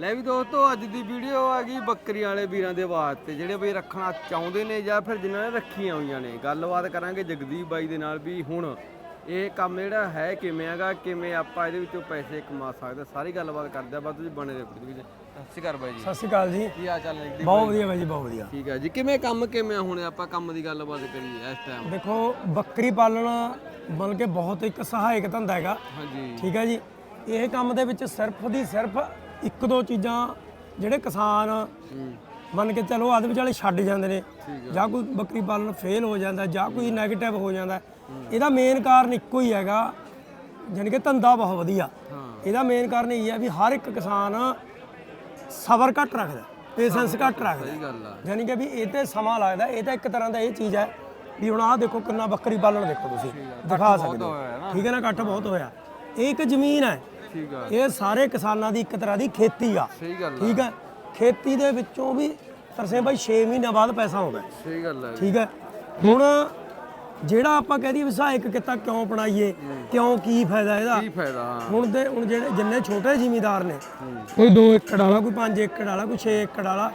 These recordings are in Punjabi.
ਲੈ ਵੀ ਦੋਸਤੋ ਅੱਜ ਦੀ ਵੀਡੀਓ ਆ ਗਈ ਬੱਕਰੀ ਵਾਲੇ ਵੀਰਾਂ ਦੇ ਵਾਸਤੇ ਜਿਹੜੇ ਬਈ ਰੱਖਣਾ ਚਾਹੁੰਦੇ ਨੇ ਜਾਂ ਫਿਰ ਜਿਨ੍ਹਾਂ ਨੇ ਰੱਖੀਆਂ ਹੋਈਆਂ ਨੇ। ਗੱਲਬਾਤ ਕਰਾਂਗੇ ਜਗਦੀਪ ਬਾਈ ਦੇ ਨਾਲ ਵੀ ਹੁਣ। ਇਹ ਕੰਮ ਜਿਹੜਾ ਹੈ ਕਿਵੇਂ ਹੈਗਾ ਕਿਵੇਂ ਆਪਾਂ ਇਹਦੇ ਵਿੱਚੋਂ ਪੈਸੇ ਕਮਾ ਸਕਦੇ ਸਾਰੀ ਗੱਲਬਾਤ ਕਰਦੇ ਆ ਬਾਅਦ ਤੁਸੀਂ ਬਣੇ ਰਹੋ ਵੀਡੀਓ ਵਿੱਚ ਸਤਿ ਸ਼੍ਰੀ ਅਕਾਲ ਬਾਈ ਜੀ। ਸਤਿ ਸ਼੍ਰੀ ਅਕਾਲ ਜੀ। ਕੀ ਹਾਲ ਚਾਲ ਹੈ ਜਗਦੀਪ ਬਹੁਤ ਵਧੀਆ ਬਾਈ ਜੀ ਬਹੁਤ ਵਧੀਆ। ਠੀਕ ਹੈ ਜੀ ਕਿਵੇਂ ਕੰਮ ਕਿਵੇਂ ਆ ਹੁਣ ਆਪਾਂ ਕੰਮ ਦੀ ਗੱਲਬਾਤ ਕਰੀਏ ਇਸ ਟਾਈਮ ਦੇਖੋ ਬੱਕਰੀ ਪਾਲਣਾ ਮਤਲਬ ਕਿ ਬਹੁਤ ਇੱਕ ਸਹਾਇਕ ਧੰਦਾ ਹੈਗਾ। ਹਾਂਜੀ। ਠੀਕ ਹੈ ਜੀ ਇਹ ਕੰਮ ਦੇ ਵਿੱਚ ਸਿਰਫ ਦੀ ਸਿਰਫ ਇੱਕ ਦੋ ਚੀਜ਼ਾਂ ਜਿਹੜੇ ਕਿਸਾਨ ਮੰਨ ਕੇ ਚਲੋ ਆਦ ਵਿਚਾਲੇ ਛੱਡ ਜਾਂਦੇ ਨੇ ਜਾਂ ਕੋਈ ਬੱਕਰੀ ਪਾਲਣ ਫੇਲ ਹੋ ਜਾਂਦਾ ਜਾਂ ਕੋਈ 네ਗੇਟਿਵ ਹੋ ਜਾਂਦਾ ਇਹਦਾ ਮੇਨ ਕਾਰਨ ਇੱਕੋ ਹੀ ਹੈਗਾ ਜਾਣੀ ਕਿ ਧੰਦਾ ਬਹੁਤ ਵਧੀਆ। ਇਹਦਾ ਮੇਨ ਕਾਰਨ ਇਹ ਹੈ ਵੀ ਹਰ ਇੱਕ ਕਿਸਾਨ ਸਬਰ ਘੱਟ ਰੱਖਦਾ ਪੇਸ਼ੈਂਸ ਘੱਟ ਰੱਖਦਾ। ਯਾਨੀ ਕਿ ਵੀ ਇਹ ਤੇ ਸਮਾਂ ਲੱਗਦਾ ਇਹ ਤਾਂ ਇੱਕ ਤਰ੍ਹਾਂ ਦਾ ਇਹ ਚੀਜ਼ ਹੈ ਵੀ ਹੁਣ ਆਹ ਦੇਖੋ ਕਿੰਨਾ ਬੱਕਰੀ ਪਾਲਣ ਦੇਖੋ ਤੁਸੀਂ ਦਿਖਾ ਸਕਦੇ ਹੋ। ਠੀਕ ਹੈ ਨਾ ਇਕੱਠ ਬਹੁਤ ਹੋਇਆ। ਇਹ ਇੱਕ ਜ਼ਮੀਨ ਹੈ ਠੀਕ ਆ ਇਹ ਸਾਰੇ ਕਿਸਾਨਾਂ ਦੀ ਇੱਕ ਤਰ੍ਹਾਂ ਦੀ ਖੇਤੀ ਆ। ਸਹੀ ਗੱਲ ਆ। ਠੀਕ ਹੈ ਖੇਤੀ ਦੇ ਵਿੱਚੋਂ ਵੀ ਤਰਸੇ ਬਾਈ 6 ਮਹੀਨਿਆਂ ਬਾਅਦ ਪੈਸਾ ਆਉਂਦਾ। ਹੈ। ਸਹੀ ਗੱਲ ਆ ਠੀਕ ਹੈ ਹੁਣ ਜਿਹੜਾ ਆਪਾਂ ਕਹਿ ਦਈਏ ਵੀ ਸਹਾਇਕ ਕਿੱਤਾ ਕਿਉਂ ਬਣਾਈਏ ਕਿਉਂ ਕੀ ਫਾਇਦਾ ਇਹਦਾ? ਕੀ ਫਾਇਦਾ ਹਾਂ। ਹੁਣ ਦੇ ਹੁਣ ਜਿਹੜੇ ਜਿੰਨੇ ਛੋਟੇ ਜ਼ਿਮੀਦਾਰ ਨੇ ਕੋਈ 2 ਏਕੜ ਵਾਲਾ ਕੋਈ 5 ਏਕੜ ਵਾਲਾ ਕੋਈ 6 ਏਕੜ ਵਾਲਾ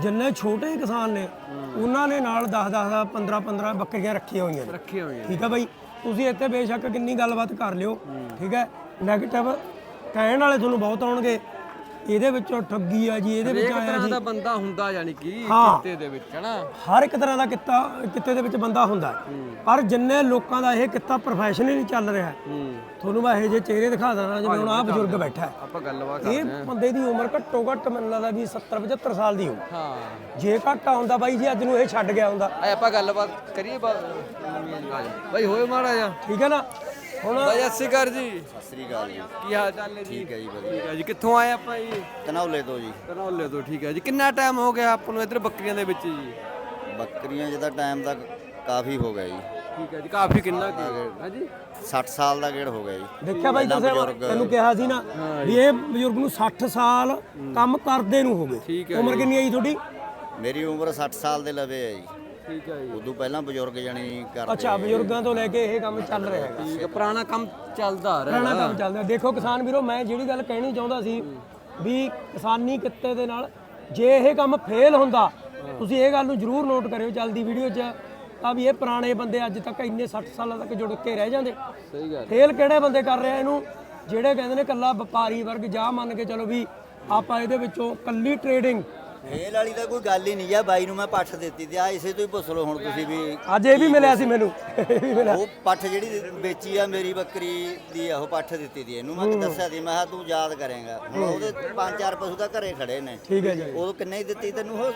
ਜਿੰਨੇ ਛੋਟੇ ਕਿਸਾਨ ਨੇ ਉਹਨਾਂ ਨੇ ਨਾਲ 10 10 15 15 ਬੱਕਰੀਆਂ ਰੱਖੀਆਂ ਹੋਈਆਂ ਨੇ। ਰੱਖੇ ਹੋਏ ਆ ਠੀਕ ਹੈ ਬਾਈ? ਤੁਸੀਂ ਇੱਥੇ ਬੇਸ਼ੱਕ ਕਿੰਨੀ ਗੱਲਬਾਤ ਕਰ ਲਿਓ। ਠੀਕ ਹੈ 네ਗੇਟਿਵ ਕਹਿਣ ਵਾਲੇ ਤੁਹਾਨੂੰ ਬਹੁਤ ਆਉਣਗੇ। ਇਹਦੇ ਵਿੱਚੋਂ ਠੱਗੀ ਆ ਜੀ ਇਹਦੇ ਵਿੱਚ ਇੱਕ ਆਇਆ ਤਰ੍ਹਾਂ ਜੀ। ਦਾ ਬੰਦਾ ਹੁੰਦਾ ਯਾਨੀ ਕਿ ਹਾਂ। ਕਿੱਤੇ ਦੇ ਵਿੱਚ ਹਨਾ? ਹਰ ਇੱਕ ਤਰ੍ਹਾਂ ਦਾ ਕਿੱਤਾ ਕਿੱਤੇ ਦੇ ਵਿੱਚ ਬੰਦਾ ਹੁੰਦਾ। ਹੈ। ਪਰ ਜਿੰਨੇ ਲੋਕਾਂ ਦਾ ਇਹ ਕਿੱਤਾ ਪ੍ਰੋਫੈਸ਼ਨਲੀ ਚੱਲ ਰਿਹਾ। ਹੈ, ਹੂੰ ਤੁਹਾਨੂੰ ਮੈਂ ਇਹ ਜੇ ਚਿਹਰੇ ਦਿਖਾ ਦਾਂ ਜਿਵੇਂ ਹੁਣ ਆਹ ਬਜ਼ੁਰਗ ਬੈਠਾ ਹੈ। ਆਪਾਂ ਗੱਲਬਾਤ ਇਹ ਕਰਦੇ ਹਾਂ। ਬੰਦੇ ਦੀ ਉਮਰ ਘੱਟੋ ਘੱਟ ਮੈਨੂੰ ਲੱਗਦਾ ਵੀ 70 75 ਸਾਲ ਦੀ ਹੋ ਹਾਂ। ਜੇ ਘੱਟ ਆਉਂਦਾ ਬਾਈ ਜੀ ਅੱਜ ਨੂੰ ਇਹ ਛੱਡ ਗਿਆ ਹੁੰਦਾ। ਆਪਾਂ ਗੱਲਬਾਤ ਕਰੀਏ ਬਾ- ਬਾਈ ਹੋਏ ਮਾੜਾ ਜਾ ਠੀਕ ਹੈ ਨਾ? ਹੁਣ ਬਾਈ ਜੀ। ਸਤਿ ਸ੍ਰੀ ਅਕਾਲ ਜੀ। ਕੀ ਹਾਲ ਚਾਲ ਹੈ ਜੀ? ਠੀਕ ਹੈ ਜੀ ਵਧੀਆ। ਠੀਕ ਹੈ ਜੀ। ਕਿੱਥੋਂ ਆਏ ਆਪਾਂ ਜੀ? ਤਨੌਲੇ ਤੋਂ ਜੀ। ਕਨੌਲੇ ਤੋਂ ਠੀਕ ਹੈ ਜੀ। ਕਿੰਨਾ ਟਾਈਮ ਹੋ ਗਿਆ ਆਪਾਂ ਨੂੰ ਇੱਧਰ ਬੱਕਰੀਆਂ ਦੇ ਵਿੱਚ ਜੀ? ਬੱਕਰੀਆਂ ਜਿਹਦਾ ਟਾਈਮ ਤੱਕ ਕਾਫੀ ਹੋ ਗਿਆ ਜੀ। ਠੀਕ ਹੈ ਜੀ। ਕਾਫੀ ਕਿੰਨਾ ਕੀ ਹਾਂਜੀ 60 ਸਾਲ ਦਾ ਗੇੜ ਹੋ ਗਿਆ ਜੀ। ਦੇਖਿਆ ਬਾਈ ਤੁਸੀਂ ਬਜ਼ੁਰਗ- ਤੈਨੂੰ ਕਿਹਾ ਸੀ ਨਾ ਵੀ ਇਹ ਬਜ਼ੁਰਗ ਨੂੰ 60 ਸਾਲ ਕੰਮ ਕਰਦੇ ਨੂੰ ਹੋ ਠੀਕ ਗਏ ਹੈ ਉਮਰ ਕਿੰਨੀ ਆਈ ਤੁਹਾਡੀ? ਮੇਰੀ ਉਮਰ 60 ਸਾਲ ਦੇ ਲਵੇ ਹੈ ਜੀ। ਠੀਕ ਹੈ ਜੀ। ਉਦੋਂ ਪਹਿਲਾਂ ਬਜ਼ੁਰਗ ਜਾਨੀ ਕਰਦੇ ਅੱਛਾ ਬਜ਼ੁਰਗਾਂ ਤੋਂ ਲੈ ਕੇ ਇਹ ਕੰਮ ਚੱਲ ਰਿਹਾ ਹੈਗਾ। ਠੀਕ ਹੈ। ਪੁਰਾਣਾ ਕੰਮ ਚੱਲਦਾ ਆ ਰਿਹਾ ਪੁਰਾਣਾ ਕੰਮ ਚੱਲਦਾ। ਦੇਖੋ ਕਿਸਾਨ ਵੀਰੋ ਮੈਂ ਜਿਹੜੀ ਗੱਲ ਕਹਿਣੀ ਚਾਹੁੰਦਾ ਸੀ ਵੀ ਕਿਸਾਨੀ ਕਿੱਤੇ ਦੇ ਨਾਲ ਜੇ ਇਹ ਕੰਮ ਫੇਲ ਹੁੰਦਾ ਤੁਸੀਂ ਇਹ ਗੱਲ ਨੂੰ ਜ਼ਰੂਰ ਨੋਟ ਕਰਿਓ ਚੱਲਦੀ ਵੀਡੀਓ 'ਚ ਤਾਂ ਵੀ ਇਹ ਪੁਰਾਣੇ ਬੰਦੇ ਅੱਜ ਤੱਕ ਇੰਨੇ 60 ਸਾਲਾਂ ਤੱਕ ਜੁੜ ਕੇ ਰਹਿ ਜਾਂਦੇ। ਸਹੀ ਗੱਲ ਫੇਲ ਕਿਹੜੇ ਬੰਦੇ ਕਰ ਰਹੇ ਇਹਨੂੰ? ਜਿਹੜੇ ਕਹਿੰਦੇ ਨੇ ਕੱਲਾ ਵਪਾਰੀ ਵਰਗ ਜਾ ਮੰਨ ਕੇ ਚਲੋ ਵੀ ਆਪਾਂ ਇਹਦੇ ਵਿੱਚੋਂ ਕੱਲੀ ਟ੍ਰੇਡਿੰਗ ਫੇਲ ਵਾਲੀ ਤਾਂ ਕੋਈ ਗੱਲ ਹੀ ਨਹੀਂ ਆ ਬਾਈ ਨੂੰ ਮੈਂ ਪੱਠ ਦਿੱਤੀ ਤੇ ਆ ਇਸੇ ਤੋਂ ਹੀ ਪੁੱਛ ਲਓ ਹੁਣ ਤੁਸੀਂ ਵੀ ਅੱਜ ਇਹ ਵੀ ਮਿਲਿਆ ਸੀ ਮੈਨੂੰ। ਇਹ ਵੀ ਮਿਲਿਆ। ਉਹ ਪੱਠ ਜਿਹੜੀ ਵੇਚੀ ਆ ਮੇਰੀ ਬੱਕਰੀ ਦੀ ਆ ਉਹ ਪੱਠ ਦਿੱਤੀ ਦੀ ਇਹਨੂੰ ਮੈਂ ਦੱਸਿਆ ਸੀ ਮੈਂ ਕਿਹਾ ਤੂੰ ਯਾਦ ਕਰੇਗਾ। ਹੁਣ ਉਹਦੇ ਪੰਜ ਚਾਰ ਪਸ਼ੂ ਤਾਂ ਘਰੇ ਖੜੇ ਨੇ। ਠੀਕ ਹੈ ਜੀ। ਉਦੋਂ ਕਿੰਨੇ ਹੀ ਦਿੱਤੀ ਤੈਨੂੰ ਉਹ?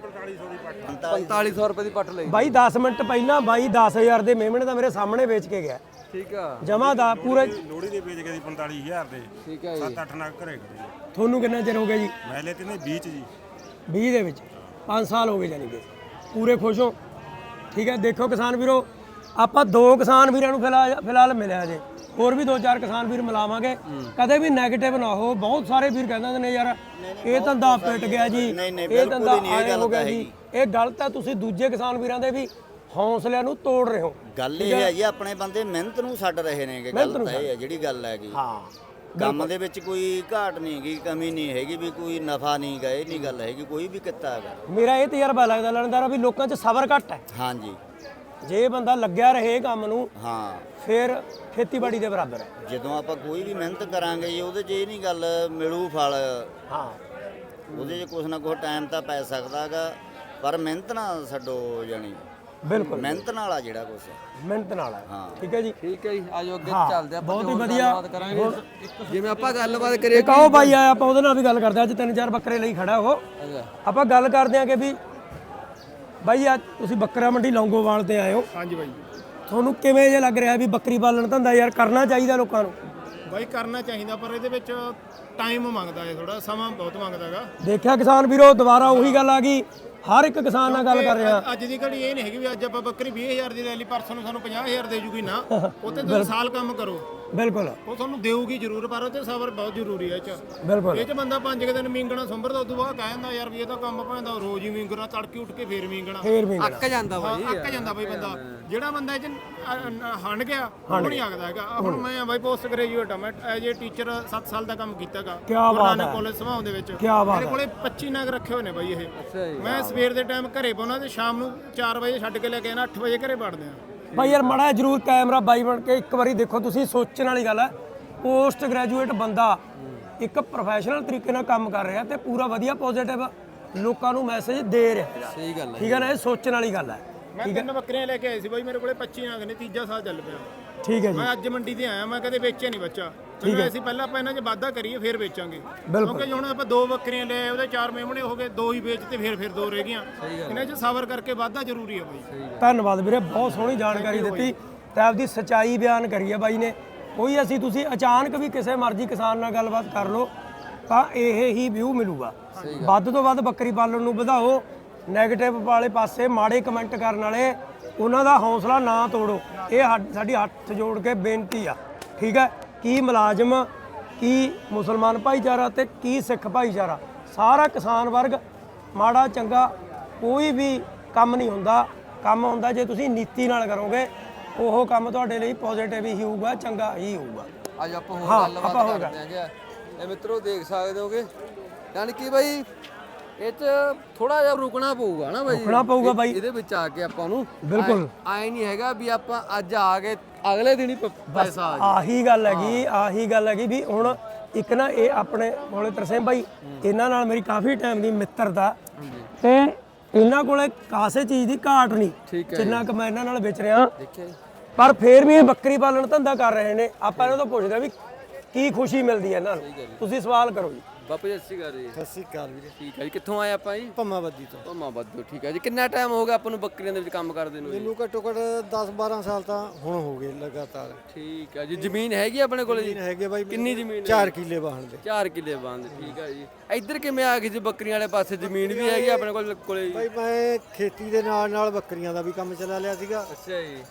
45 4500 ਰੁਪਏ ਦੀ ਪੱਟ ਲਈ। ਬਾਈ 10 ਮਿੰਟ ਪਹਿਲਾਂ ਬਾਈ 10000 ਦੇ ਮੇਮਣੇ ਦਾ ਮੇਰੇ ਸਾਹਮਣੇ ਵੇਚ ਕੇ ਗਿਆ। ਠੀਕ ਆ। ਜਮਾ ਦਾ ਪੂਰੇ ਲੋੜੀ ਦੇ ਵੇਚ ਗਏ ਸੀ 45000 ਦੇ। ਠੀਕ ਹੈ ਜੀ। 7-8 ਨਗ ਘਰੇ ਖੜੇ। ਤੁਹਾਨੂੰ ਕਿੰਨਾ ਚਿਰ ਹੋ ਗਿਆ ਜੀ? ਮੈਂ ਲੈਤੇ ਨੇ 20 ਚ ਜੀ। 20 ਦੇ ਵਿੱਚ। 5 ਸਾਲ ਹੋ ਗਏ ਜਾਨੀ ਕਿ। ਪੂਰੇ ਖੁਸ਼ ਹੋ। ਠੀਕ ਹੈ ਦੇਖੋ ਕਿਸਾਨ ਵੀਰੋ ਆਪਾਂ ਦੋ ਕਿਸਾਨ ਵੀਰਾਂ ਨੂੰ ਫਿਲਹਾਲ ਫਿਲਹਾਲ ਮਿਲਿਆ ਜੇ। ਹੋਰ ਵੀ ਦੋ ਚਾਰ ਕਿਸਾਨ ਵੀਰ ਮਿਲਾਵਾਂਗੇ। ਕਦੇ ਵੀ 네ਗੇਟਿਵ ਨਾ ਹੋ। ਬਹੁਤ ਸਾਰੇ ਵੀਰ ਕਹਿੰਦੇ ਨੇ ਯਾਰ ਇਹ ਧੰਦਾ ਪਿੱਟ ਗਿਆ ਜੀ। ਇਹ ਧੰਦਾ ਹੀ ਨਹੀਂ, ਇਹ ਆਏ ਹੋ ਗਿਆ ਜੀ। ਇਹ ਗਲਤ ਹੈ ਤੁਸੀਂ ਦੂਜੇ ਕਿਸਾਨ ਵੀਰਾਂ ਦੇ ਵੀ ਹੌਸਲਿਆਂ ਨੂੰ ਤੋੜ ਰਹੇ ਹੋ। ਗੱਲ ਇਹ ਹੈ ਜੀ ਆਪਣੇ ਬੰਦੇ ਮਿਹਨਤ ਨੂੰ ਛੱਡ ਰਹੇ ਨੇਗੇ ਗੱਲ ਤਾਂ ਇਹ ਹੈ ਜਿਹੜੀ ਗੱਲ ਹੈਗੀ। ਹਾਂ। ਕੰਮ ਦੇ ਵਿੱਚ ਕੋਈ ਘਾਟ ਨਹੀਂ ਹੈਗੀ ਕਮੀ ਨਹੀਂ ਹੈਗੀ ਵੀ ਕੋਈ ਨਫਾ ਨਹੀਂ ਗਾ ਇਹ ਨਹੀਂ ਗੱਲ ਹੈਗੀ ਕੋਈ ਵੀ ਕਿੱਤਾ ਹੈਗਾ। ਮੇਰਾ ਇਹ ਤਜਰਬਾ ਲੱਗਦਾ ਲੈਣਦਾਰਾ ਵੀ ਲੋਕਾਂ 'ਚ ਸਬਰ ਘੱਟ ਹੈ। ਹਾਂਜੀ। ਜੇ ਬੰਦਾ ਲੱਗਿਆ ਰਹੇ ਕੰਮ ਨੂੰ ਹਾਂ। ਫਿਰ ਖੇਤੀਬਾੜੀ ਦੇ ਬਰਾਬਰ ਹੈ। ਜਦੋਂ ਆਪਾਂ ਕੋਈ ਵੀ ਮਿਹਨਤ ਕਰਾਂਗੇ ਜੀ ਉਹਦੇ 'ਚ ਇਹ ਨਹੀਂ ਗੱਲ ਮਿਲੂ ਫਲ। ਹਾਂ। ਉਹਦੇ 'ਚ ਕੁਛ ਨਾ ਕੁਛ ਟਾਈਮ ਤਾਂ ਪੈ ਸਕਦਾਗਾ ਪਰ ਮਿਹਨਤ ਨਾ ਛੱਡੋ ਜਾਣੀ। ਬਿਲਕੁਲ। ਮਿਹਨਤ ਨਾਲ ਆ ਜਿਹੜਾ ਕੁਛ। ਮਿਹਨਤ ਨਾਲ ਹੈ। ਠੀਕ ਹੈ ਜੀ? ਠੀਕ ਹੈ ਜੀ ਆਜੋ ਅੱਗੇ ਹਾਂ, ਚੱਲਦੇ ਆਪਾਂ ਬਹੁਤ ਹੀ ਹੋਰ ਵਧੀਆ। ਗੱਲਬਾਤ ਕਰਾਂਗੇ। ਜਿਵੇਂ ਆਪਾਂ ਗੱਲਬਾਤ ਕਰੀਏ ਆਓ ਬਾਈ ਆਇਆ ਆਪਾਂ ਉਹਦੇ ਨਾਲ ਵੀ ਗੱਲ ਕਰਦੇ ਹਾਂ। ਅੱਜ ਤਿੰਨ ਚਾਰ ਬੱਕਰੇ ਲਈ ਖੜਾ ਉਹ। ਅੱਛਾ। ਆਪਾਂ ਗੱਲ ਕਰਦੇ ਹਾਂ ਕਿ ਵੀ ਬਾਈ ਅੱਜ ਤੁਸੀਂ ਬੱਕਰਾ ਮੰਡੀ ਲੌਂਗੋਵਾਲ ਤੇ ਆਏ ਹੋ। ਹਾਂਜੀ ਬਾਈ। ਤੁਹਾਨੂੰ ਕਿਵੇਂ ਜੇ ਲੱਗ ਰਿਹਾ ਵੀ ਬੱਕਰੀ ਪਾਲਣ ਧੰਦਾ ਯਾਰ ਕਰਨਾ ਚਾਹੀਦਾ ਲੋਕਾਂ ਨੂੰ? ਬਾਈ ਕਰਨਾ ਚਾਹੀਦਾ ਪਰ ਇਹਦੇ ਵਿੱਚ ਟਾਈਮ ਮੰਗਦਾ ਹੈ ਥੋੜਾ ਸਮਾਂ ਬਹੁਤ ਮੰਗਦਾ ਹੈਗਾ। ਦੇਖਿਆ ਕਿਸਾਨ ਵੀਰੋ ਦੁਬਾਰਾ ਉਹੀ ਗੱਲ ਆ ਗਈ। ਹਰ ਇੱਕ ਕਿਸਾਨ ਨਾਲ ਗੱਲ ਕਰ ਰਿਹਾ। ਅੱਜ ਦੀ ਘੜੀ ਇਹ ਨਹੀਂ ਹੈਗੀ ਵੀ ਅੱਜ ਆਪਾਂ ਬੱਕਰੀ 20000 ਦੀ ਲੈ ਲਈ ਪਰਸੋਂ ਨੂੰ ਸਾਨੂੰ 50000 ਦੇ ਜੂਗੀ ਨਾ। ਉੱਤੇ ਤੁਸੀਂ ਸਾਲ ਕੰਮ ਕਰੋ। ਬਿਲਕੁਲ। ਉਹ ਤੁਹਾਨੂੰ ਦੇਊਗੀ ਜ਼ਰੂਰ ਪਰ ਉਹ ਤੇ ਸਬਰ ਬਹੁਤ ਜ਼ਰੂਰੀ ਹੈ ਇਹ ਚ। ਬਿਲਕੁਲ। ਇਹ ਚ ਬੰਦਾ ਪੰਜ ਕੁ ਦਿਨ ਮੀਂਗਣਾ ਸੰਭਰਦਾ ਉਦੋਂ ਬਾਅਦ ਕਹਿ ਜਾਂਦਾ ਯਾਰ ਵੀ ਇਹ ਤਾਂ ਕੰਮ ਭਾਂਦਾ ਰੋਜ਼ ਹੀ ਮੀਂਗਣਾ ਤੜਕੇ ਉੱਠ ਕੇ ਫੇਰ ਮੀਂਗਣਾ। ਫੇਰ ਵੀ ਅੱਕ ਜਾਂਦਾ ਹਾਂ, ਬਾਈ ਅੱਕ ਜਾਂਦਾ ਬਈ ਬੰਦਾ। ਜਿਹੜਾ ਬੰਦਾ ਇਹ ਚ ਅ, ਹੰਡ ਗਿਆ ਉਹ ਨਹੀਂ ਆਗਦਾ ਹੈਗਾ। ਆਹ ਹੁਣ ਮੈਂ ਬਾਈ ਪੋਸਟ ਗ੍ਰੈਜੂਏਟ ਆ ਮੈਂ ਐਜ ਏ ਟੀਚਰ 7 ਸਾਲ ਦਾ ਕੰਮ ਕੀਤਾਗਾ ਕਿਆ ਬਾਤ ਹੈ। ਕਾਲਜ ਸਭਾਉਂ ਦੇ ਵਿੱਚ। ਕਿਆ ਬਾਤ ਮੇਰੇ ਕੋਲੇ 25 ਨਗ ਰੱਖੇ ਹੋਏ ਨੇ ਬਾਈ ਇਹ। ਅੱਛਾ ਜੀ। ਮੈਂ ਸਵੇਰ ਦੇ ਟਾਈਮ ਘਰੇ ਪਾਉਣਾ ਤੇ ਸ਼ਾਮ ਨੂੰ 4 ਵਜੇ ਛੱਡ ਕੇ ਲੈ ਕੇ ਆਣਾ 8 ਵਜੇ ਘਰੇ ਵੜਦੇ ਆ। ਭਾਈ ਯਾਰ ਮੜਾ ਜਰੂਰ ਕੈਮਰਾ ਬਾਈ ਬਣ ਕੇ ਇੱਕ ਵਾਰੀ ਦੇਖੋ ਤੁਸੀਂ ਸੋਚਣ ਵਾਲੀ ਗੱਲ ਹੈ ਪੋਸਟ ਗ੍ਰੈਜੂਏਟ ਬੰਦਾ ਇੱਕ ਪ੍ਰੋਫੈਸ਼ਨਲ ਤਰੀਕੇ ਨਾਲ ਕੰਮ ਕਰ ਰਿਹਾ ਤੇ ਪੂਰਾ ਵਧੀਆ ਪੋਜ਼ਿਟਿਵ ਲੋਕਾਂ ਨੂੰ ਮੈਸੇਜ ਦੇ ਰਿਹਾ। ਸਹੀ ਗੱਲ ਹੈ ਠੀਕ ਹੈ ਨਾ ਇਹ ਸੋਚਣ ਵਾਲੀ ਗੱਲ ਹੈ। ਮੈਂ ਤਿੰਨ ਬੱਕਰੀਆਂ ਲੈ ਕੇ ਆਏ ਸੀ ਬਾਈ ਮੇਰੇ ਕੋਲੇ 25 ਨਗ ਨੇ ਤੀਜਾ ਸਾਲ ਚੱਲ ਪਿਆ। ਠੀਕ ਹੈ ਜੀ। ਮੈਂ ਅੱਜ ਮੰਡੀ ਤੇ ਆਇਆ ਮੈਂ ਕਦੇ ਵੇਚਿਆ ਨਹੀਂ ਬੱਚਾ। ਠੀਕ ਹੈ। ਅਸੀਂ ਪਹਿਲਾਂ ਆਪਾਂ ਇਹਨਾਂ 'ਚ ਵਾਧਾ ਕਰੀਏ ਫਿਰ ਵੇਚਾਂਗੇ। ਕਿਉਂਕਿ ਹੁਣ ਆਪਾਂ ਦੋ ਬੱਕਰੀਆਂ ਲੈ ਆਏ ਉਹਦੇ ਚਾਰ ਮੇਮਣੇ ਹੋ ਗਏ ਦੋ ਹੀ ਵੇਚ ਤੇ ਫਿਰ ਫਿਰ ਦੋ ਰਹਿ ਗਈਆਂ। ਇਹਨਾਂ 'ਚ ਸਬਰ ਕਰਕੇ ਵਾਧਾ ਜ਼ਰੂਰੀ ਹੈ ਬਾਈ। ਧੰਨਵਾਦ ਵੀਰੇ ਬਹੁਤ ਸੋਹਣੀ ਜਾਣਕਾਰੀ ਦਿੱਤੀ। ਤੇ ਆਪਦੀ ਸਚਾਈ ਬਿਆਨ ਕਰੀ ਹੈ ਬਾਈ ਨੇ। ਕੋਈ ਅਸੀਂ ਤੁਸੀਂ ਅਚਾਨਕ ਵੀ ਕਿਸੇ ਮਰਜ਼ੀ ਕਿਸਾਨ ਨਾਲ ਗੱਲਬਾਤ ਕਰ ਲਓ ਤਾਂ ਇਹ ਹੀ ਵਿਊ ਮਿਲੂਗਾ। ਵੱਧ ਤੋਂ ਵੱਧ ਬੱਕਰੀ ਪਾਲਣ ਨੂੰ ਵਧਾਓ। 네ਗੇਟਿਵ ਵਾਲੇ ਪਾਸੇ ਮਾੜੇ ਕਮੈਂਟ ਕਰਨ ਵਾਲੇ ਉਹਨਾਂ ਦਾ ਹੌਸਲਾ ਨਾ ਤੋੜੋ। ਇਹ ਸਾਡੀ ਹੱਥ ਜੋੜ ਕੇ ਬੇਨਤੀ ਆ। ਠੀਕ ਹੈ? ਕੀ ਮੁਲਾਜ਼ਮ ਕੀ ਮੁਸਲਮਾਨ ਭਾਈਚਾਰਾ ਤੇ ਕੀ ਸਿੱਖ ਭਾਈਚਾਰਾ। ਸਾਰਾ ਕਿਸਾਨ ਵਰਗ ਮਾੜਾ ਚੰਗਾ ਕੋਈ ਵੀ ਕੰਮ ਨਹੀਂ ਹੁੰਦਾ। ਕੰਮ ਹੁੰਦਾ ਜੇ ਤੁਸੀਂ ਨੀਤੀ ਨਾਲ ਕਰੋਗੇ ਉਹ ਕੰਮ ਤੁਹਾਡੇ ਲਈ ਪੋਜ਼ਿਟਿਵ ਹੀ ਹੋਊਗਾ ਚੰਗਾ ਹੀ ਹੋਊਗਾ। ਅੱਜ ਆਪਾਂ ਹੋਰ ਹਾਂ, ਗੱਲਬਾਤ ਆਪਾਂ ਹੋਰ ਕਰਦੇ ਆਂਗੇ ਇਹ ਮਿੱਤਰੋ ਦੇਖ ਸਕਦੇ ਹੋਗੇ। ਯਾਨੀ ਕਿ ਬਾਈ ਇਹ ਚ ਥੋੜਾ ਜਿਹਾ ਰੁਕਣਾ ਪਊਗਾ ਨਾ ਬਾਈ ਰੁਕਣਾ ਪਊਗਾ ਬਾਈ। ਇਹਦੇ ਵਿੱਚ ਆ ਕੇ ਆਪਾਂ ਨੂੰ ਬਿਲਕੁਲ। ਆਏ ਨਹੀਂ ਹੈਗਾ ਵੀ ਆਪਾਂ ਅੱਜ ਆ ਗਏ ਅਗਲੇ ਦਿਨ ਹੀ ਪੈਸਾ ਆ ਜਾਊ। ਆਹੀ ਗੱਲ ਹੈਗੀ ਆਹੀ ਗੱਲ ਹੈਗੀ ਵੀ ਹੁਣ ਇੱਕ ਨਾ ਇਹ ਆਪਣੇ ਕੋਲੇ ਤਰਸੇਮ ਭਾਈ ਇਹਨਾਂ ਨਾਲ ਮੇਰੀ ਕਾਫੀ ਟਾਈਮ ਦੀ ਮਿੱਤਰਤਾ ਤੇ ਇਹਨਾਂ ਕੋਲੇ ਕਾਸੇ ਚੀਜ਼ ਦੀ ਘਾਟ ਨਹੀਂ ਜਿੰਨਾ ਕੁ ਮੈਂ ਇਹਨਾਂ ਨਾਲ ਵਿਚ ਰਿਹਾ? ਪਰ ਫੇਰ ਵੀ ਇਹ ਬੱਕਰੀ ਪਾਲਣ ਧੰਦਾ ਕਰ ਰਹੇ ਨੇ ਆਪਾਂ ਇਹਨਾਂ ਤੋਂ ਪੁੱਛਦੇ ਹਾਂ ਵੀ ਕੀ ਖੁਸ਼ੀ ਮਿਲਦੀ ਹੈ ਇਹਨਾਂ ਨੂੰ? ਤੁਸੀਂ ਸਵਾਲ ਕਰੋ ਜੀ। ਬਾਪੂ ਜੀ ਸਤਿ ਸ਼੍ਰੀ ਅਕਾਲ ਜੀ। ਸਤਿ ਸ੍ਰੀ ਅਕਾਲ ਵੀਰੇ। ਠੀਕ ਹੈ ਜੀ ਕਿੱਥੋਂ ਆਏ ਆਪਾਂ ਜੀ? ਭੰਮਾਵੱਦੀ ਤੋਂ। ਭਮਾ ਬੱਦੋ ਠੀਕ ਹੈ ਜੀ। ਕਿੰਨਾ ਟਾਈਮ ਹੋ ਗਿਆ ਆਪਾਂ ਨੂੰ ਬੱਕਰੀਆਂ ਦੇ ਵਿੱਚ ਕੰਮ ਕਰਦੇ ਨੂੰ ਜੀ? ਮੈਨੂੰ ਘੱਟੋ ਘੱਟ 10 12 ਸਾਲ ਤਾਂ ਹੁਣ ਹੋ ਗਏ ਲਗਾਤਾਰ। ਠੀਕ ਹੈ ਜੀ ਜ਼ਮੀਨ ਹੈਗੀ ਆਪਣੇ ਕੋਲ ਜੀ? ਹੈਗੇ ਬਾਈ ਕਿੰਨੀ ਜ਼ਮੀਨ 4 ਕਿੱਲੇ ਵਾਹਣ ਦੇ। 4 ਕਿੱਲੇ ਬੰਦ ਠੀਕ ਹੈ ਜੀ। ਇੱਧਰ ਕਿਵੇਂ ਆ ਗਈ ਜੀ ਬੱਕਰੀਆਂ ਵਾਲੇ ਪਾਸੇ? ਜ਼ਮੀਨ ਵੀ ਹੈਗੀ ਆਪਣੇ ਕੋਲ ਕੋਲੇ ਜੀ? ਬਾਈ ਮੈਂ ਖੇਤੀ ਦੇ ਨਾਲ ਨਾਲ ਬੱਕਰੀਆਂ ਦਾ ਵੀ ਕੰਮ ਚਲਾ ਲਿਆ ਸੀਗਾ। ਅੱਛਾ ਜੀ।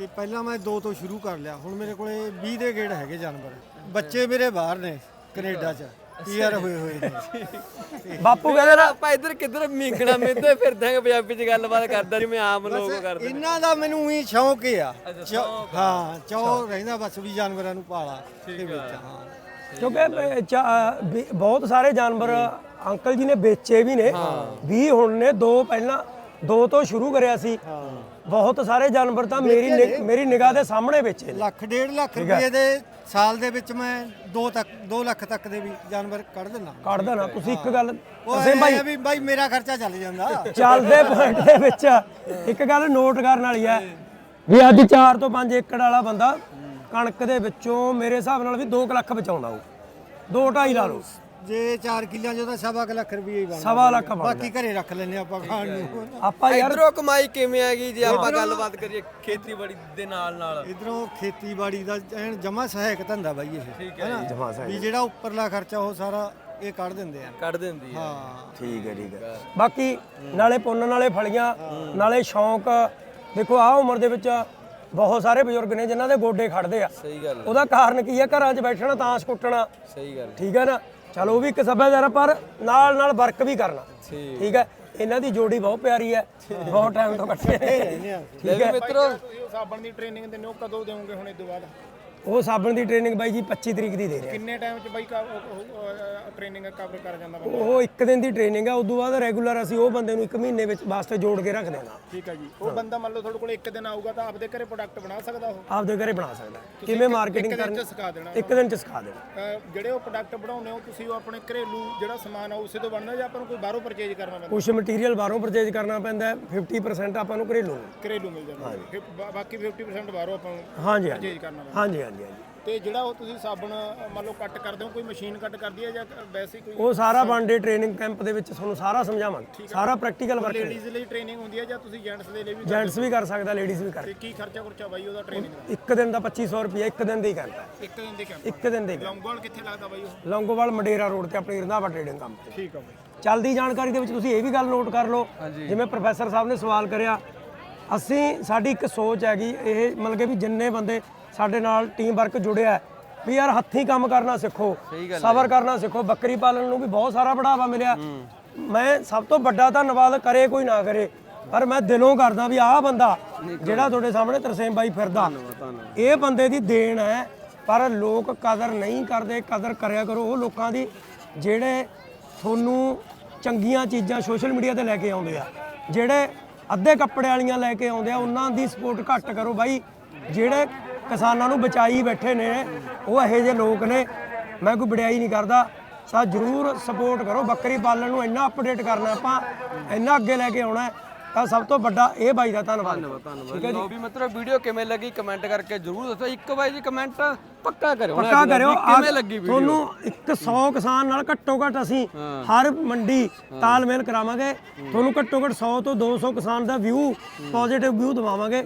ਤੇ ਪਹਿਲਾਂ ਮੈਂ ਦੋ ਤੋਂ ਸ਼ੁਰੂ ਕਰ ਲਿਆ। ਹੁਣ ਮੇਰੇ ਕੋਲੇ 20 ਦੇ ਗੇੜ ਹੈਗੇ ਜਾਨਵਰ। ਬੱਚੇ ਮੇਰੇ ਬਾਹਰ ਨੇ ਕੈਨੇਡਾ 'ਚ। ਪੀਆਰ ਹੋਏ ਹੋਏ ਨੇ। ਬਾਪੂ ਕਹਿੰਦਾ ਨਾ ਆਪਾਂ ਇੱਧਰ ਕਿੱਧਰ ਮਿੰਗਣਾ ਮਿੱਧੇ ਫਿਰਦੇ ਆਂ ਪੰਜਾਬੀ ਚ ਗੱਲਬਾਤ ਕਰਦਾ ਜਿਵੇਂ ਆਮ ਲੋਕ ਕਰਦੇ ਇਹਨਾਂ ਦਾ ਮੈਨੂੰ ਹੀ ਸ਼ੌਂਕ ਹੀ ਆ। ਚੌ- ਹਾਂ ਚੌ ਰਹਿੰਦਾ ਬਸ ਵੀ ਜਾਨਵਰਾਂ ਨੂੰ ਪਾਲਾ ਤੇ ਵਿੱਚ ਹਾਂ। ਕਿਉਂਕਿ ਬ- ਚਾ- ਵੀ ਬਹੁਤ ਸਾਰੇ ਜਾਨਵਰ ਅੰਕਲ ਜੀ ਨੇ ਵੇਚੇ ਵੀ ਨੇ। 20 ਹੁਣ ਨੇ ਦੋ ਪਹਿਲਾਂ ਦੋ ਤੋਂ ਸ਼ੁਰੂ ਕਰਿਆ ਸੀ। ਬਹੁਤ ਸਾਰੇ ਜਾਨਵਰ ਤਾਂ ਮੇਰੀ ਨਿ- ਮੇਰੀ ਨਿਗਾਹ ਦੇ ਸਾਹਮਣੇ ਵੇਚੇ ਨੇ। ਲੱਖ ਡੇਢ ਲੱਖ ਰੁਪਏ ਦੇ ਸਾਲ ਦੇ ਵਿੱਚ ਮੈਂ 2 ਤੱਕ 2 ਲੱਖ ਤੱਕ ਦੇ ਵੀ ਜਾਨਵਰ ਕੱਢ ਦਿੰਦਾ। ਕੱਢ ਦੇਣਾ ਤੁਸੀਂ ਇੱਕ ਗੱਲ ਉਹ ਅਸੀਂ ਇਹ ਭਾਈ ਆ ਵੀ ਬਾਈ ਮੇਰਾ ਖਰਚਾ ਚੱਲ ਜਾਂਦਾ। ਚੱਲਦੇ ਪੁਆਇੰਟ ਦੇ ਵਿੱਚ। ਇੱਕ ਗੱਲ ਨੋਟ ਕਰਨ ਵਾਲੀ ਹੈ ਵੀ ਅੱਜ 4 ਤੋਂ 5 ਏਕੜ ਵਾਲਾ ਬੰਦਾ ਕਣਕ ਦੇ ਵਿੱਚੋਂ ਮੇਰੇ ਹਿਸਾਬ ਨਾਲ ਵੀ 2 ਲੱਖ ਬਚਾਉਂਦਾ ਉਹ। 2 2.5 ਲਾ ਲਓ। ਜੇ 4 ਕਿੱਲਿਆਂ ਚੋਂ ਤਾਂ ਸਵਾ ਕੁ ਲੱਖ ਰੁਪਏ ਹੀ ਬਣਦਾ। ਸਵਾ ਲੱਖ ਬਣਦਾ ਬਾਕੀ ਘਰੇ ਰੱਖ ਲੈਨੇ ਆਪਾਂ ਖਾਣ ਨੂੰ। ਆਪਾਂ ਯਾਰ ਇਧਰੋਂ ਕਮਾਈ ਕਿਵੇਂ ਹੈਗੀ ਜੇ ਆਪਾਂ ਗੱਲਬਾਤ ਕਰੀਏ ਖੇਤੀਬਾੜੀ ਦੇ ਨਾਲ ਨਾਲ? ਇਧਰੋਂ ਖੇਤੀਬਾੜੀ ਦਾ ਐਨ ਜਮਾ ਸਹਾਇਕ ਧੰਦਾ ਬਾਈ ਇਹ। ਠੀਕ ਹੈ ਜੀ। ਜਮਾ ਸਹੀ ਵੀ ਜਿਹੜਾ ਉੱਪਰਲਾ ਖਰਚਾ ਉਹ ਸਾਰਾ ਇਹ ਕੱਢ ਦਿੰਦੇ ਆ। ਕੱਢ ਦਿੰਦੀ ਹੈ ਹਾਂ। ਠੀਕ ਹੈ ਠੀਕ ਹੈ। ਬਾਕੀ ਨਾਲੇ ਪੁੰਨ ਨਾਲੇ ਫਲੀਆਂ ਨਾਲੇ ਸ਼ੌਂਕ। ਦੇਖੋ ਆਹ ਉਮਰ ਦੇ ਵਿੱਚ ਬਹੁਤ ਸਾਰੇ ਬਜ਼ੁਰਗ ਨੇ ਜਿਨ੍ਹਾਂ ਦੇ ਗੋਡੇ ਖੜਦੇ ਆ। ਸਹੀ ਗੱਲ ਉਹਦਾ ਕਾਰਨ ਕੀ ਹੈ? ਘਰਾਂ 'ਚ ਬੈਠਣਾ ਤਾਸ਼ ਕੁੱਟਣਾ ਸਹੀ ਗੱਲ ਠੀਕ ਹੈ ਨਾ? ਚਲੋ ਉਹ ਵੀ ਇੱਕ ਸੱਭਿਆਚਾਰ ਆ, ਪਰ ਨਾਲ ਨਾਲ ਵਰਕ ਵੀ ਕਰਨਾ। ਠੀਕ। ਹੈ? ਇਹਨਾਂ ਦੀ ਜੋੜੀ ਬਹੁਤ ਪਿਆਰੀ ਹੈ। ਬਹੁਤ ਟਾਈਮ ਤੋਂ ਇਕੱਠੇ ਨੇ ਠੀਕ ਹੈ? ਮਿੱਤਰੋ। ਤੁਸੀਂ ਉਹ ਸਾਬਣ ਦੀ ਟ੍ਰੇਨਿੰਗ ਦਿੰਦੇ ਹੋ ਕਦੋਂ ਦੇਵੋਗੇ ਹੁਣ ਇਹ ਤੋਂ ਬਾਅਦ? ਉਹ ਸਾਬਣ ਦੀ ਟ੍ਰੇਨਿੰਗ ਬਾਈ ਜੀ 25 ਤਰੀਕ ਦੀ ਦੇ ਰਹੇ। ਕਿੰਨੇ ਟਾਈਮ ਚ ਬਾਈ ਟ੍ਰੇਨਿੰਗ ਕਵਰ ਕਰ ਜਾਂਦਾ। ਬੰਦਾ? ਉਹ ਇੱਕ ਦਿਨ ਦੀ ਟ੍ਰੇਨਿੰਗ ਆ ਉਦੋਂ ਬਾਅਦ ਰੈਗੂਲਰ ਅਸੀਂ ਉਹ ਬੰਦੇ ਨੂੰ ਇੱਕ ਮਹੀਨੇ ਵਿੱਚ ਵਾਸਤੇ ਜੋੜ ਕੇ ਰੱਖ ਦੇਣਾ ਠੀਕ ਹੈ ਜੀ। ਉਹ ਬੰਦਾ ਮੰਨ ਲਓ ਤੁਹਾਡੇ ਕੋਲ ਇੱਕ ਦਿਨ ਆਊਗਾ ਤਾਂ ਆਪਦੇ ਘਰੇ ਪ੍ਰੋਡਕਟ ਬਣਾ ਸਕਦਾ ਉਹ? ਆਪਦੇ ਘਰੇ ਬਣਾ ਸਕਦਾ ਕਿਵੇਂ ਮਾਰਕੀਟਿੰਗ ਇੱਕ ਦਿਨ ਕਰਨੀ ਚ ਸਿਖਾ ਦੇਣਾ। ਇੱਕ ਦਿਨ ਚ ਸਿਖਾ ਦੇਣਾ। ਜਿਹੜੇ ਉਹ ਪ੍ਰੋਡਕਟ ਬਣਾਉਂਦੇ ਹੋ ਤੁਸੀਂ ਉਹ ਆਪਣੇ ਘਰੇਲੂ ਜਿਹੜਾ ਸਮਾਨ ਆ ਉਸੇ ਤੋਂ ਬਣਦਾ ਜਾਂ ਆਪਾਂ ਨੂੰ ਕੋਈ ਬਾਹਰੋਂ ਪਰਚੇਜ ਕਰਨਾ ਪੈਂਦਾ? ਕੁਝ ਮਟੀਰੀਅਲ ਬਾਹਰੋਂ ਪਰਚੇਜ ਕਰਨਾ ਪੈਂਦਾ ਹੈ, 50% ਆਪਾਂ ਨੂੰ ਘਰੇਲੂ। ਘਰੇਲੂ ਮਿਲ ਜਾਂਦਾ। ਬਾਕੀ 50% ਬਾਹਰੋਂ ਆਪਾਂ ਨੂੰ ਹਾਂਜੀ ਹਾਂਜੀ। ਪਰਚੇਜ ਕਰਨਾ ਪੈਂਦਾ। ਹਾਂਜੀ। ਹਾਂਜੀ ਹਾਂਜੀ। ਤੇ ਜਿਹੜਾ ਉਹ ਤੁਸੀਂ ਸਾਬਣ ਮੰਨ ਲਓ ਕੱਟ ਕਰਦੇ ਹੋ ਕੋਈ ਮਸ਼ੀਨ ਕੱਟ ਕਰਦੀ ਹੈ ਜਾਂ ਵੈਸੇ ਹੀ ਕੋਈ ਉਹ ਸਾਰਾ ਵਨ ਡੇ ਟ੍ਰੇਨਿੰਗ ਕੈਂਪ ਦੇ ਵਿੱਚ ਤੁਹਾਨੂੰ ਸਾਰਾ ਸਮਝਾਵਾਂਗੇ। ਸਾਰਾ ਪ੍ਰੈਕਟੀਕਲ ਵਰਕ ਲੇਡੀਜ਼ ਲਈ ਟ੍ਰੇਨਿੰਗ ਹੁੰਦੀ ਹੈ ਜਾਂ ਤੁਸੀਂ ਜੈਂਟਸ ਦੇ ਲਈ ਵੀ ਜੈਂਟਸ ਵੀ ਕਰ ਸਕਦਾ ਲੇਡੀਜ਼ ਵੀ ਕਰ ਤੇ ਕੀ ਖਰਚਾ ਖੁਰਚਾ ਬਾਈ ਉਹਦਾ ਟ੍ਰੇਨਿੰਗ ਦਾ? ਇੱਕ ਦਿਨ ਦਾ 2500 ਰੁਪਏ ਇੱਕ ਦਿਨ ਦੇ ਹੀ ਕਰਦਾ। ਹੈ। ਇੱਕ ਦਿਨ ਦੇ ਕੈਂਪ ਇੱਕ ਦਿਨ ਦੇ ਲੌਂਗੋਵਾਲ ਕਿੱਥੇ ਲੱਗਦਾ ਬਾਈ ਉਹ? ਲੌਂਗੋਵਾਲ ਮੰਡੇਰਾ ਰੋਡ ਤੇ ਆਪਣੀ ਰੰਧਾਵਾ ਟ੍ਰੇਡਿੰਗ ਕੰਪਨੀ ਠੀਕ ਆ ਬਾਈ। ਚੱਲਦੀ ਜਾਣਕਾਰੀ ਦੇ ਵਿੱਚ ਤੁਸੀਂ ਇਹ ਵੀ ਗੱਲ ਨੋਟ ਕਰ ਲਓ ਜਿਵੇਂ ਪ੍ਰੋਫੈਸਰ ਸਾਹਿਬ ਨੇ ਸਵਾਲ ਕਰਿਆ ਅਸੀਂ ਸਾਡੀ ਇੱਕ ਸੋਚ ਹੈਗੀ ਇਹ ਮਤਲਬ ਕਿ ਵੀ ਜਿੰਨੇ ਬੰਦੇ ਸਾਡੇ ਨਾਲ ਟੀਮ ਵਰਕ ਜੁੜਿਆ ਹੈ। ਵੀ ਯਾਰ ਹੱਥੀਂ ਕੰਮ ਕਰਨਾ ਸਿੱਖੋ ਸਬਰ ਕਰਨਾ ਸਿੱਖੋ ਬੱਕਰੀ ਪਾਲਣ ਨੂੰ ਵੀ ਬਹੁਤ ਸਾਰਾ ਬੜਾਵਾ ਮਿਲਿਆ। ਮੈਂ ਸਭ ਤੋਂ ਵੱਡਾ ਧੰਨਵਾਦ ਕਰੇ ਕੋਈ ਨਾ ਕਰੇ ਪਰ ਮੈਂ ਦਿਲੋਂ ਕਰਦਾ ਵੀ ਆਹ ਬੰਦਾ ਜਿਹੜਾ ਤੁਹਾਡੇ ਸਾਹਮਣੇ ਤਰਸੇਮ ਬਾਈ ਫਿਰਦਾ ਇਹ ਬੰਦੇ ਦੀ ਦੇਣ ਹੈ ਪਰ ਲੋਕ ਕਦਰ ਨਹੀਂ ਕਰਦੇ ਕਦਰ ਕਰਿਆ ਕਰੋ ਉਹ ਲੋਕਾਂ ਦੀ ਜਿਹੜੇ ਤੁਹਾਨੂੰ ਚੰਗੀਆਂ ਚੀਜ਼ਾਂ ਸੋਸ਼ਲ ਮੀਡੀਆ ਤੇ ਲੈ ਕੇ ਆਉਂਦੇ ਆ ਜਿਹੜੇ ਅੱਧੇ ਕੱਪੜੇ ਵਾਲੀਆਂ ਲੈ ਕੇ ਆਉਂਦੇ ਆ ਉਹਨਾਂ ਦੀ ਸਪੋਰਟ ਘੱਟ ਕਰੋ ਬਾਈ ਜਿਹੜੇ ਕਿਸਾਨਾਂ ਨੂੰ ਬਚਾਈ ਬੈਠੇ ਨੇ। ਉਹ ਇਹੋ ਜਿਹੇ ਲੋਕ ਨੇ। ਮੈਂ ਕੋਈ ਵਡਿਆਈ ਨਹੀਂ ਕਰਦਾ। ਤਾਂ ਜਰੂਰ ਸਪੋਰਟ ਕਰੋ। ਬੱਕਰੀ ਪਾਲਣ ਨੂੰ ਇੰਨਾ ਅਪਡੇਟ ਕਰਨਾ ਆਪਾਂ ਇੰਨਾ ਅੱਗੇ ਲੈ ਕੇ ਆਉਣਾ ਤਾਂ ਸਭ ਤੋਂ ਵੱਡਾ ਇਹ ਬਾਈ ਦਾ ਧੰਨਵਾਦ। ਧੰਨਵਾਦ ਧੰਨਵਾਦ। ਲੋ ਵੀ ਮਤਲਬ ਵੀਡੀਓ ਕਿਵੇਂ ਲੱਗੀ ਕਮੈਂਟ ਕਰਕੇ ਜਰੂਰ ਦੱਸੋ। ਇੱਕ ਵਾਰੀ ਜੀ ਕਮੈਂਟ ਪੱਕਾ ਕਰਿਓ। ਨਾ ਪੱਕਾ ਕਰਿਓ। ਕਿਵੇਂ ਲੱਗੀ ਵੀਡੀਓ ਤੁਹਾਨੂੰ 100 ਕਿਸਾਨ ਨਾਲ ਘੱਟੋ ਘੱਟ ਅਸੀਂ ਹਰ ਮੰਡੀ ਤਾਲਮੇਲ ਕਰਾਵਾਂਗੇ। ਤੁਹਾਨੂੰ ਘੱਟੋ ਘੱਟ 100 ਤੋਂ 200 ਕਿਸਾਨ ਦਾ ਵਿਊ ਪੋਜ਼ਿਟਿਵ ਵਿਊ ਦਵਾਵਾਂਗੇ।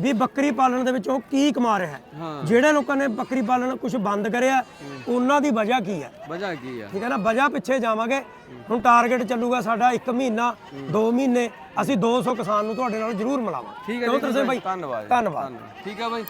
ਵੀ ਬੱਕਰੀ ਪਾਲਣ ਦੇ ਵਿੱਚ ਉਹ ਕੀ ਕਮਾ ਰਿਹਾ ਹੈ। ਜਿਹੜੇ ਲੋਕਾਂ ਨੇ ਬੱਕਰੀ ਪਾਲਣ ਕੁਝ ਬੰਦ ਕਰਿਆ ਉਹਨਾਂ ਦੀ ਵਜ੍ਹਾ ਕੀ ਹੈ? ਵਜ੍ਹਾ ਕੀ ਆ ਠੀਕ ਹੈ ਨਾ? ਵਜ੍ਹਾ ਪਿੱਛੇ ਜਾਵਾਂਗੇ। ਹੁਣ ਟਾਰਗੇਟ ਚੱਲੂਗਾ ਸਾਡਾ 1 ਮਹੀਨਾ 2 ਮਹੀਨੇ। ਅਸੀਂ 200 ਕਿਸਾਨ ਨੂੰ ਤੁਹਾਡੇ ਨਾਲ ਜ਼ਰੂਰ ਮਿਲਾਵਾਂਗੇ। ਠੀਕ ਹੈ ਜੀ ਬਾਈ ਧੰਨਵਾਦ ਧੰਨਵਾਦ। ਠੀਕ ਆ ਬਾਈ